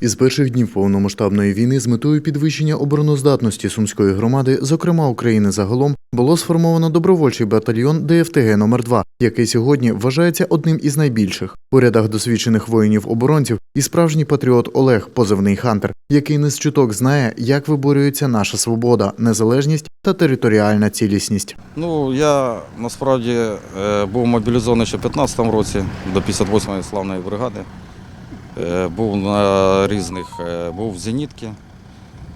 Із перших днів повномасштабної війни з метою підвищення обороноздатності сумської громади, зокрема України загалом, було сформовано добровольчий батальйон ДФТГ номер 2 який сьогодні вважається одним із найбільших. У рядах досвідчених воїнів-оборонців і справжній патріот Олег, позивний Хантер, який не з чуток знає, як виборюється наша свобода, незалежність та територіальна цілісність. Ну, я насправді е, був мобілізований ще в 15-му році до 58-ї славної бригади. Е, Був на різних, е, був в Зенітці,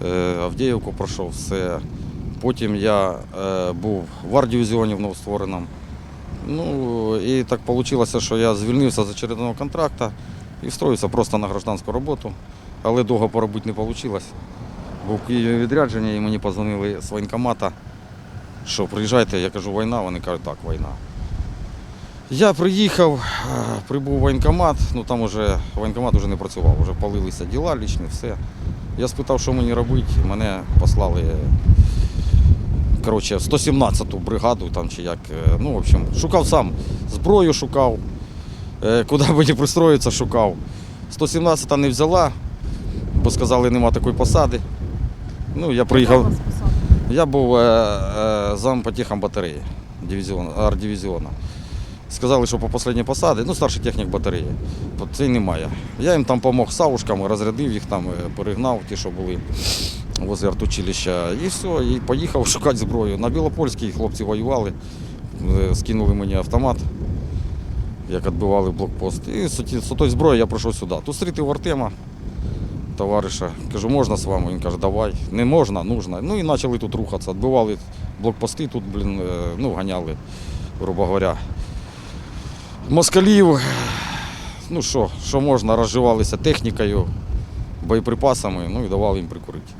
е, Авдіївку пройшов все. Потім я був в ардивізіоні в новоствореному. Ну, і так вийшло, що я звільнився з очередного контракту і встроївся просто на гражданську роботу. Але довго поробити не вийшло. Був в Києві відрядження і мені позвонили з воєнкомата, що приїжджайте, я кажу, війна, вони кажуть, так, війна. Я приїхав, е, прибув в воєнкомат, ну там вже воєнкомат вже не працював, вже палилися діла, лічні, все. Я спитав, що мені робити, мене послали коротше, 117-ту бригаду там чи як. е, Ну, в общем, шукав сам. Зброю шукав, е, куди мені пристроїтися, шукав. 117-та не взяла, бо сказали, нема такої посади. Ну, я приїхав. Я був е, е, зам по техам батареї дивізіону, арт-дивізіону. Сказали, що по останній посаді, ну, старший технік батареї, це немає. Я їм там допомог савушками, розрядив їх там, е, перегнав ті, що були возле артучилища. І все, і поїхав шукати зброю. На Білопольській хлопці воювали, е, скинули мені автомат, як відбивали блокпост. І з тої зброї я прийшов сюди. Тут зустрітив Артема, товариша. Кажу, можна з вами? Він каже, давай. Не можна, нужно. Ну і почали тут рухатися. Відбивали блокпости, тут, блін, е, ну, ганяли, грубо говоря. Москалів, ну що, що можна, розживалися технікою, боєприпасами, ну і давали їм прикурити.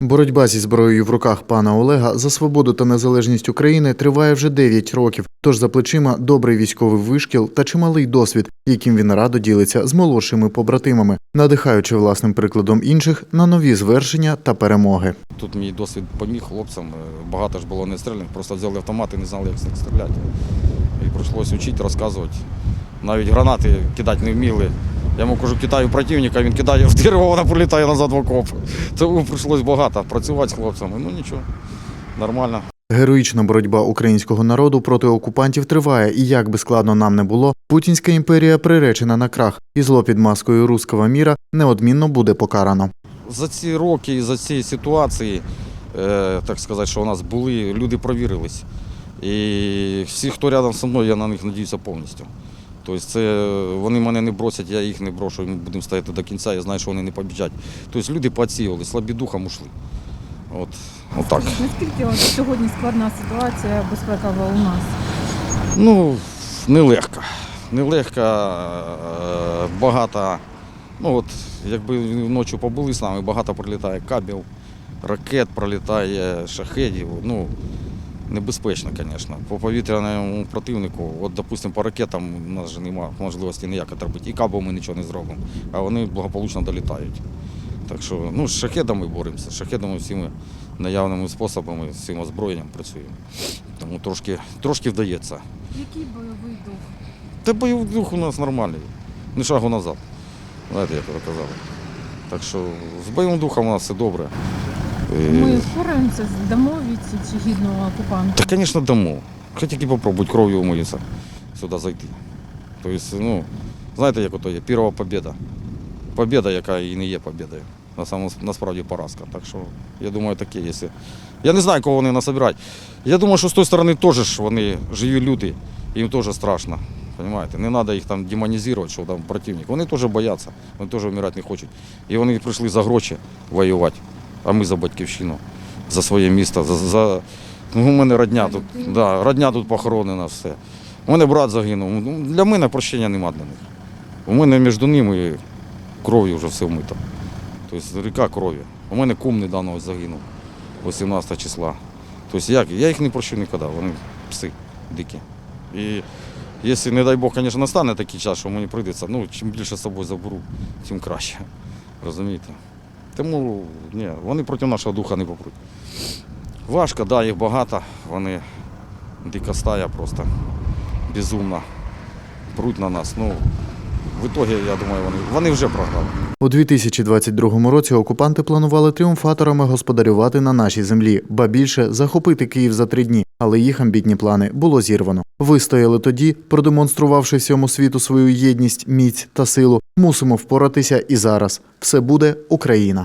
Боротьба зі зброєю в руках пана Олега за свободу та незалежність України триває вже 9 років. Тож за плечима добрий військовий вишкіл та чималий досвід, яким він радо ділиться з молодшими побратимами, надихаючи власним прикладом інших на нові звершення та перемоги. Тут мій досвід поміг хлопцям. Багато ж було не стрільних, просто взяли автомати і не знали, як з них стріляти. І прийшлося вчити, розказувати. Навіть гранати кидати не вміли. Я йому кажу, кидаю противника, він кидає в дерево, вона прилітає назад в окоп. Тому прийшлося багато працювати з хлопцями. Ну нічого, нормально. Героїчна боротьба українського народу проти окупантів триває, і як би складно нам не було, Путінська імперія приречена на крах, і зло під маскою руського міра неодмінно буде покарано. За ці роки і за ці ситуації, е, так сказати, що у нас були, люди провірились. І всі, хто рядом зі мною, я на них надіюся повністю. Тобто це вони мене не бросять, я їх не брошу, ми будемо стояти до кінця, я знаю, що вони не побіжать. Тобто люди поцілили, слабі духом ушли. От, отак. Наскільки от сьогодні складна ситуація безпекова у нас? Ну, нелегко. Нелегко, е, багато. Ну от, якби вночі побули з нами, багато прилітає кабів, ракет пролітає, шахедів. Ну, небезпечно, звісно. По повітряному противнику, от, допустимо, по ракетам у нас же немає можливості ніяк робити. І кабом ми нічого не зробимо, а вони благополучно долітають. Так що ну, з шахедами боремося, з шахедами всіми наявними способами, всім озброєнням працюємо. Тому трошки, трошки вдається. Який бойовий дух? Та бойовий дух у нас нормальний. Не шагу назад. Знаєте, як ви казали. Так що з бойовим духом у нас все добре. Е, Ми впораємося, дамо відсіч гідного окупанта. Та, звісно, дамо. Хоч тільки попробують кров'ю умитися сюди зайти. Тобто, ну, знаєте, як ото є, перша побіда. Побіда, яка і не є побідою. Насправді поразка. Так що, я думаю, таке, якщо. Я не знаю, кого вони насобирають. Я думаю, що з тої сторони теж ж вони живі люди, їм теж страшно. Понимаєте? Не треба їх там демонізувати, що там противник. Вони теж бояться, вони теж вмирати не хочуть. І вони прийшли за гроші воювати, а ми за батьківщину, за своє місто, за, за... Ну, у мене родня тут, да, родня тут похоронена, все. У мене брат загинув. Ну, Для мене прощення нема для них. У мене між ними кров'ю вже все вмито. Тобто ріка крові. У мене кум недавно загинув 18 числа. Тобто як? Я їх не прощу ніколи, вони пси дикі. І якщо, не дай Бог, звісно, настане такий час, що мені прийдеться, ну, чим більше з собою заберу, тим краще. Розумієте? Тому ні, вони проти нашого духа не попруть. Важко, да, їх багато, вони дика стая просто безумна. Пруть на нас. Ну, В ітогі, я думаю, вони, вони вже програли. У 2022 році окупанти планували тріумфаторами господарювати на нашій землі, ба більше захопити Київ за три дні, але їх амбітні плани було зірвано. Вистояли тоді, продемонструвавши всьому світу свою єдність, міць та силу. Мусимо впоратися і зараз. Все буде Україна.